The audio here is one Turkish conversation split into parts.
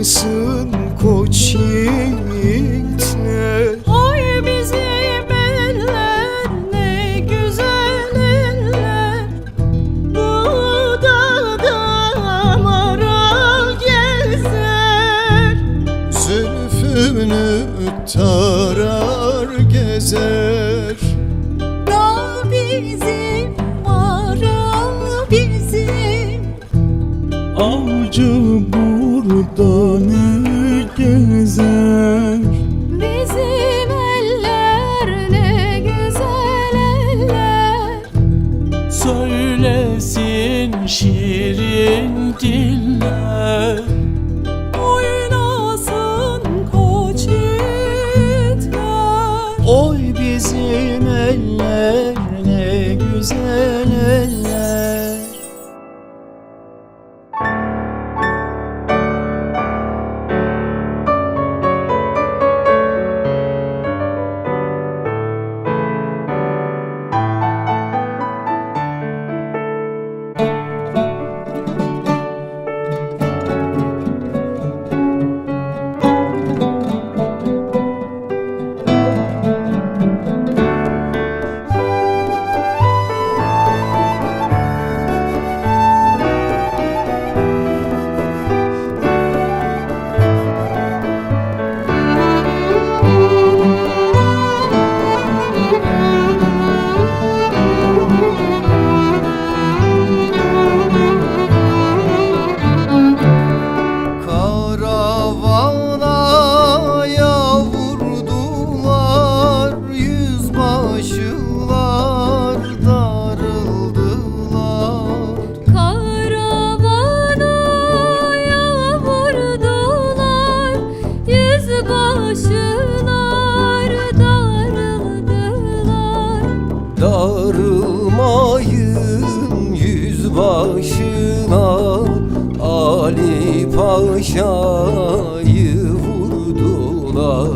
oynasın koç yiğitler. Oy bizim eller ne güzel eller. Dudağda maral gezer. Zülfünü tarar gezer. Ral bizim maral bizim Avcı buradan gezer. Bizim eller ne güzel eller. Söylesin şirin diller. Oynasın koç yiğitler. Oy bizim eller ne güzel eller Darılmayın yüzbaşına Ali Paşa'yı vurdular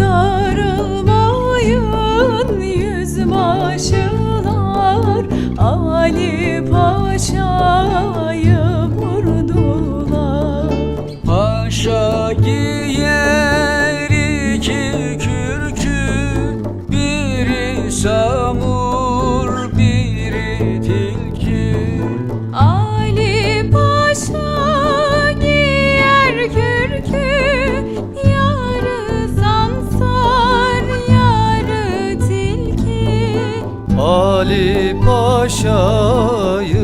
Darılmayın yüzbaşılar Ali Paşa'yı Paşa'yı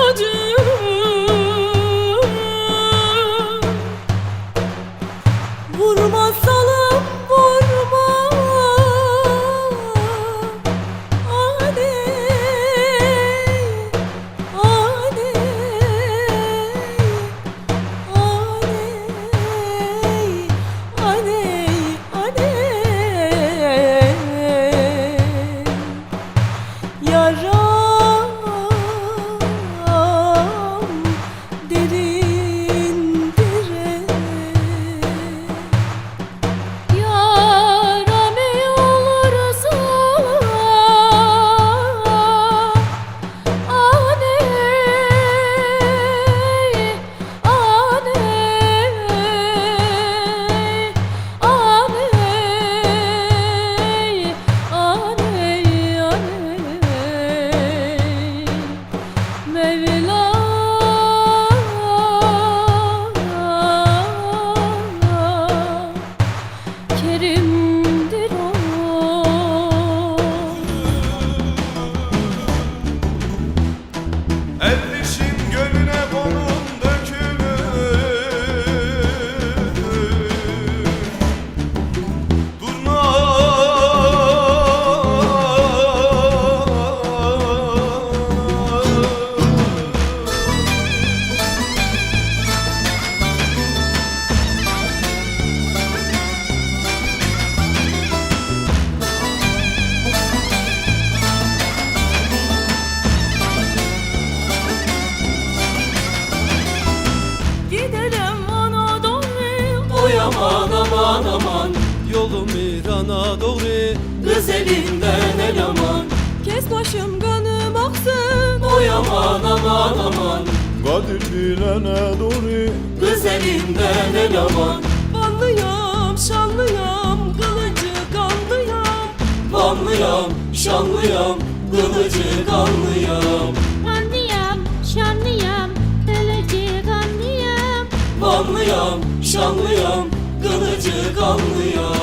acı. 日落 Kız elinden el aman. Kes başım kanım aksın. Oy aman aman aman. Kadir bilene doğru. Kız elinden el aman. Vanlıyam şanlıyam Kılıcı kanlıyam Vanlıyam şanlıyam Kılıcı kanlıyam Kanlıyam, şanlıyam, kılıcı kanlıyam Vanlıyam şanlıyam Kılıcı kanlıyam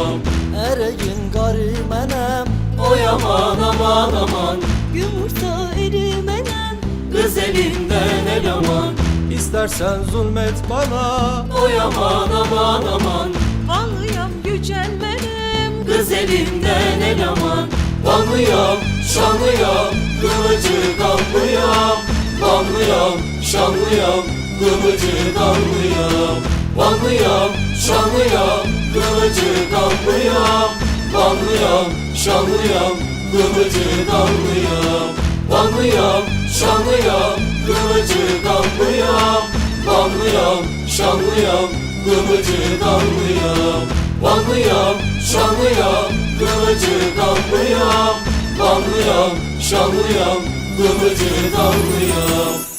aman aman aman. Yumurta erimenem Kız elinden el aman. İstersen zulmet bana. Oy aman aman aman. Vanlıyam gücenmenem Kız elinden el aman. Vanlıyam, şanlıyam, kılıcı kanlıyam Vanlıyam, şanlıyam, kılıcı kanlıyam Vanlıyam, şanlıyam, kılıcı kanlıyam Vanlıyam, şanlıyam, kılıcı kanlıyam Vanlıyam, şanlıyam, kılıcı kanlıyam Vanlıyam, şanlıyam, kılıcı kanlıyam Vanlıyam, şanlıyam, kılıcı kanlıyam Vanlıyam, şanlıyam, kılıcı kanlıyam